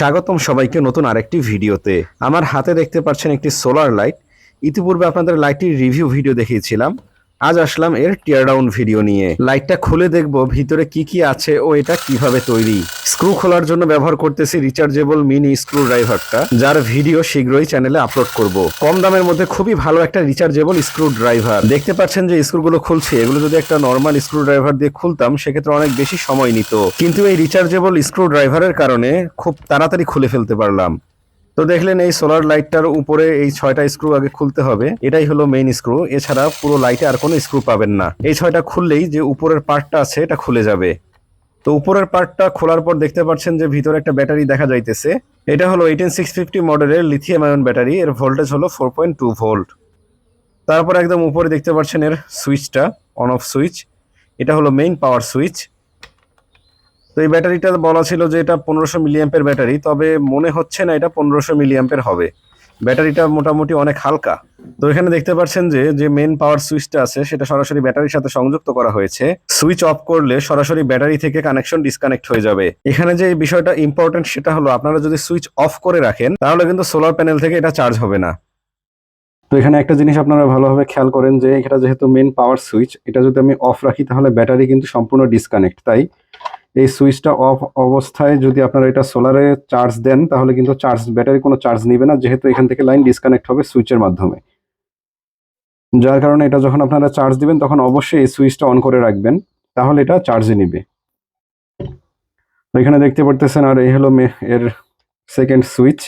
স্বাগতম সবাইকে নতুন আরেকটি ভিডিওতে। আমার হাতে দেখতে পাচ্ছেন একটি সোলার লাইট। ইতিপূর্বে আপনাদের লাইটটির রিভিউ ভিডিও দেখিয়েছিলাম। আজ আসলাম এর টিয়ার ডাউন ভিডিও নিয়ে। লাইটটা খুলে দেখব ভিতরে কি কি আছে ও এটা কীভাবে তৈরি। স্ক্রু খোলার জন্য ব্যবহার করতেছি রিচার্জেবল মিনি স্ক্রু ড্রাইভারটা যার ভিডিও শীঘ্রই চ্যানেলে আপলোড করব। কম দামের মধ্যে খুবই ভালো একটা রিচার্জেবল স্ক্রু ড্রাইভার দেখতে পাচ্ছেন যে স্ক্রুগুলো খুলছে, এগুলো যদি একটা নর্মাল স্ক্রু ড্রাইভার দিয়ে খুলতাম, সেক্ষেত্রে অনেক বেশি সময় নিত। কিন্তু এই রিচার্জেবল স্ক্রু ড্রাইভারের কারণে খুব তাড়াতাড়ি খুলে ফেলতে পারলাম। তো দেখলেন এই সোলার লাইটটার উপরে এই ছয়টা স্ক্রু আগে খুলতে হবে। এটাই হলো মেইন স্ক্রু এছাড়া পুরো লাইটে আর কোনো স্ক্রু পাবেন না। এই ছয়টা খুললেই যে উপরের পার্টটা আছে, এটা খুলে যাবে। তো উপরের পার্টটা খোলার পর দেখতে পাচ্ছেন যে ভিতরে একটা ব্যাটারি দেখা যাইতেছে। এটা হলো এইটিন সিক্স ফিফটি মডেলের লিথিয়াম আয়ন ব্যাটারি। এর ভোল্টেজ হলো ফোর পয়েন্ট টু ভোল্ট তারপর একদম উপরে দেখতে পাচ্ছেন এর সুইচটা অন অফ সুইচ এটা হলো মেইন পাওয়ার সুইচ তো এই ব্যাটারিটা বলা ছিল যে এটা পনেরোশো মিলিয়াম্পের ব্যাটারি, তবে মনে হচ্ছে না এটা পনেরোশো মিলিয়াম্পের হবে। ব্যাটারিটা মোটামুটি অনেক হালকা। তো এখানে দেখতে পাচ্ছেন যে যে মেন পাওয়ার সুইচটা আছে, সেটা সরাসরি ব্যাটারির সাথে সংযুক্ত করা হয়েছে। সুইচ অফ করলে সরাসরি ব্যাটারি থেকে কানেকশন ডিসকানেক্ট হয়ে যাবে। এখানে যে বিষয়টা ইম্পর্টেন্ট সেটা হলো, আপনারা যদি সুইচ অফ করে রাখেন, তাহলে কিন্তু সোলার প্যানেল থেকে এটা চার্জ হবে না। তো এখানে একটা জিনিস আপনারা ভালোভাবে খেয়াল করেন যে, এটা যেহেতু মেন পাওয়ার সুইচ এটা যদি আমি অফ রাখি, তাহলে ব্যাটারি কিন্তু সম্পূর্ণ ডিসকানেক্ট তাই এই সুইচটা অফ অবস্থায় যদি আপনারা এটা সোলারে চার্জ দেন, তাহলে কিন্তু চার্জ, ব্যাটারি কোনো চার্জ নেবে না, যেহেতু এখান থেকে লাইন ডিসকানেক্ট হবে সুইচের মাধ্যমে। যার কারণে এটা যখন আপনারা চার্জ দিবেন, তখন অবশ্যই এই সুইচটা অন করে রাখবেন, তাহলে এটা চার্জে নিবে। এখানে দেখতে পারতেছেন, আর এই হলো এর সেকেন্ড সুইচ।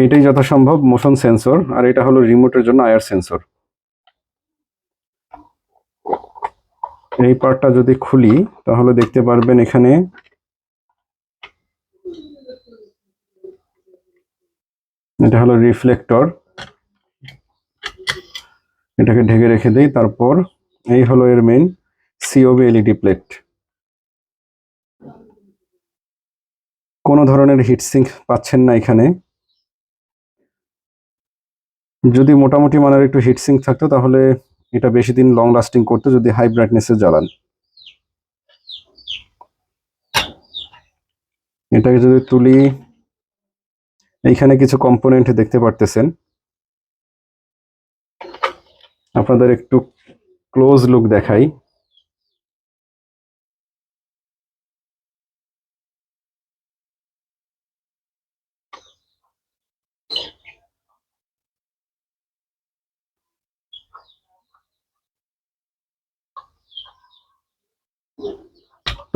এইটাই যথাসম্ভব মোশন সেন্সর, আর এটা হলো রিমোটের জন্য আয়ার সেন্সর। এই পার্টটা যদি খুলি, তাহলে দেখতে পারবেন এখানে এটা হলো রিফ্লেক্টর। এটাকে ঢেকে রেখে দেই, তারপর এই হলো এর মেইন সিওবি এলইডি প্লেট কোনো ধরনের হিটসিঙ্ক পাচ্ছেন না এখানে। যদি মোটামুটি মানের একটু হিটসিঙ্ক থাকতো, তাহলে এটা বেশি দিন লং লাস্টিং করতে যদি হাই ব্রাইটনেসে জ্বালান। এটাকে যদি তুলি, এইখানে কিছু কম্পোনেন্ট দেখতে পারতেছেন। আপনাদের একটু ক্লোজ লুক দেখাই।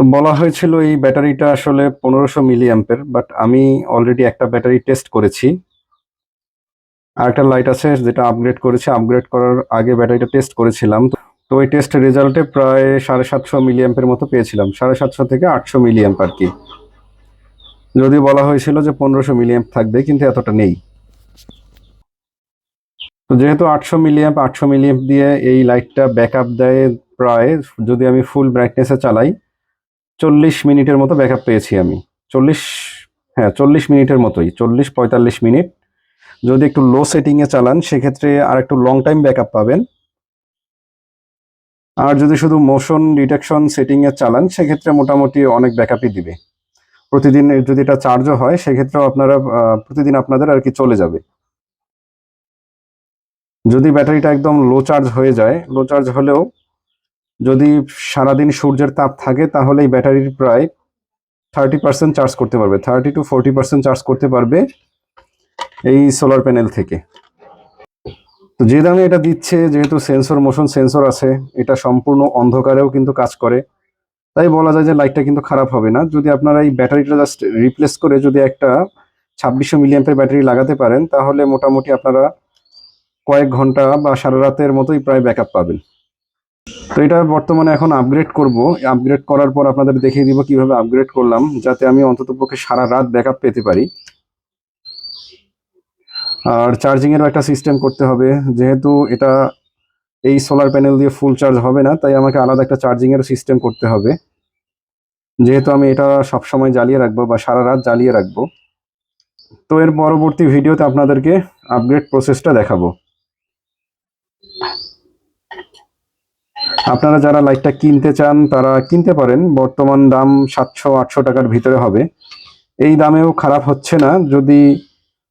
তো বলা হয়েছিল এই ব্যাটারিটা আসলে পনেরোশো মিলি অ্যাম্পের বাট আমি অলরেডি একটা ব্যাটারি টেস্ট করেছি। আর একটা লাইট আছে যেটা আপগ্রেড করেছি আপগ্রেড করার আগে ব্যাটারিটা টেস্ট করেছিলাম। তো ওই টেস্ট রেজাল্টে প্রায় সাড়ে সাতশো মিলি অ্যাম্পের মতো পেয়েছিলাম, সাড়ে সাতশো থেকে আটশো মিলি অ্যাম্প আর কি। যদি বলা হয়েছিল যে পনেরোশো মিলি অ্যাম্প থাকবে, কিন্তু এতটা নেই। তো যেহেতু আটশো মিলি অ্যাম্প আটশো মিলি অ্যাম্প দিয়ে এই লাইটটা ব্যাকআপ দেয় প্রায়, যদি আমি ফুল ব্রাইটনেসে চালাই চল্লিশ মিনিটের মতো ব্যাকআপ পেয়েছি আমি। চল্লিশ হ্যাঁ চল্লিশ মিনিটের মতোই। চল্লিশ, পঁয়তাল্লিশ মিনিট। যদি একটু লো সেটিংয়ে চালান, সেক্ষেত্রে আর একটু লং টাইম ব্যাকআপ পাবেন। আর যদি শুধু মোশন ডিটেকশন সেটিংয়ে চালান, সেক্ষেত্রে মোটামুটি অনেক ব্যাকআপই দিবে। প্রতিদিন যদি এটা চার্জও হয়, সেক্ষেত্রেও আপনারা প্রতিদিন আপনাদের আর কি চলে যাবে। যদি ব্যাটারিটা একদম লো চার্জ হয়ে যায় লো চার্জ হলেও যদি সারাদিন সূর্যের তাপ থাকে তাহলে এই ব্যাটারির প্রায় থার্টি পার্সেন্ট চার্জ করতে পারবে। Thirty to forty percent charge করতে পারবে এই সোলার প্যানেল থেকে। তো যে দামে এটা দিচ্ছে, যেহেতু সেন্সর মোশন সেন্সর আছে, এটা সম্পূর্ণ অন্ধকারেও কিন্তু কাজ করে। তাই বলা যায় যে লাইটটা কিন্তু খারাপ হবে না। যদি আপনারা এই ব্যাটারিটা জাস্ট রিপ্লেস করে যদি একটা ছাব্বিশশো মিলিয়াম্পের ব্যাটারি লাগাতে পারেন, তাহলে মোটামুটি আপনারা কয়েক ঘণ্টা বা সারা রাতের মতোই প্রায় ব্যাকআপ পাবেন। তো এটা বর্তমানে এখন আপগ্রেড করব। আপগ্রেড করার পর আপনাদের দেখিয়ে দিব কীভাবে আপগ্রেড করলাম, যাতে আমি অন্ততপক্ষে সারা রাত ব্যাকআপ পেতে পারি। আর চার্জিং এরও একটা সিস্টেম করতে হবে, যেহেতু এটা এই সোলার প্যানেল দিয়ে ফুল চার্জ হবে না, তাই আমাকে আলাদা একটা চার্জিং এর সিস্টেম করতে হবে। যেহেতু আমি এটা সব সময় জ্বালিয়ে রাখব বা সারা রাত জ্বালিয়ে রাখব। তো এর পরবর্তী ভিডিওতে আপনাদেরকে আপগ্রেড প্রসেসটা দেখাবো। আপনারা যারা লাইটটা কিনতে চান, তারা কিনতে পারেন। বর্তমান দাম সাতশো, আটশো টাকার ভিতরে হবে। এই দামেও খারাপ হচ্ছে না, যদি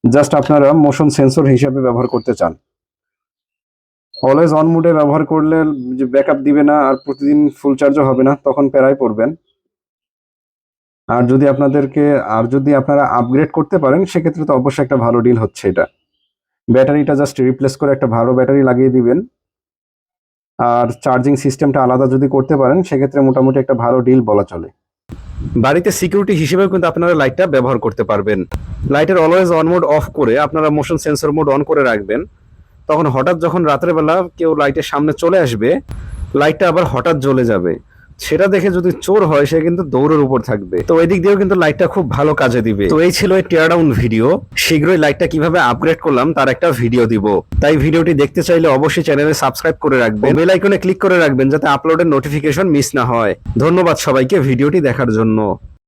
জাস্ট আপনারা মোশন সেন্সর হিসাবে ব্যবহার করতে চান। অলওয়েজ অন মুডে ব্যবহার করলে যে ব্যাকআপ দিবে না আর প্রতিদিন ফুল চার্জও হবে না, তখন প্যারায় পড়বেন। আর যদি আপনাদেরকে, আর যদি আপনারা আপগ্রেড করতে পারেন, সেক্ষেত্রে তো অবশ্যই একটা ভালো ডিল হচ্ছে এটা। ব্যাটারিটা জাস্ট রিপ্লেস করে একটা ভালো ব্যাটারি লাগিয়ে দিবেন। আর চার্জিং সিস্টেমটা আলাদা যদি করতে পারেন, সেক্ষেত্রে মোটামুটি একটা ভালো ডিল বলা চলে। বাড়িতে সিকিউরিটি হিসেবেও কিন্তু আপনারা লাইটটা ব্যবহার করতে পারবেন। লাইটের অলওয়েজ অন মোড অফ করে আপনারা মোশন সেন্সর মোড অন করে রাখবেন। তখন হঠাৎ যখন রাতের বেলা কেউ লাইটের সামনে চলে আসবে লাইটটা আবার হঠাৎ জ্বলে যাবে। সেটা দেখে যদি চোর হয়, সে কিন্তু দৌড়ের উপর থাকবে। তো এদিক দিক দিয়েও কিন্তু লাইটটা খুব ভালো কাজে দিবে। তো এই ছিল এই টিয়ার ডাউন ভিডিও শীঘ্রই লাইটটা কীভাবে আপগ্রেড করলাম, তার একটা ভিডিও দিব। তাই ভিডিওটি দেখতে চাইলে অবশ্যই চ্যানেলে সাবস্ক্রাইব করে রাখবেন। বেল আইকনে ক্লিক করে রাখবেন, যাতে আপলোডের নোটিফিকেশন মিস না হয়। ধন্যবাদ সবাইকে ভিডিওটি দেখার জন্য।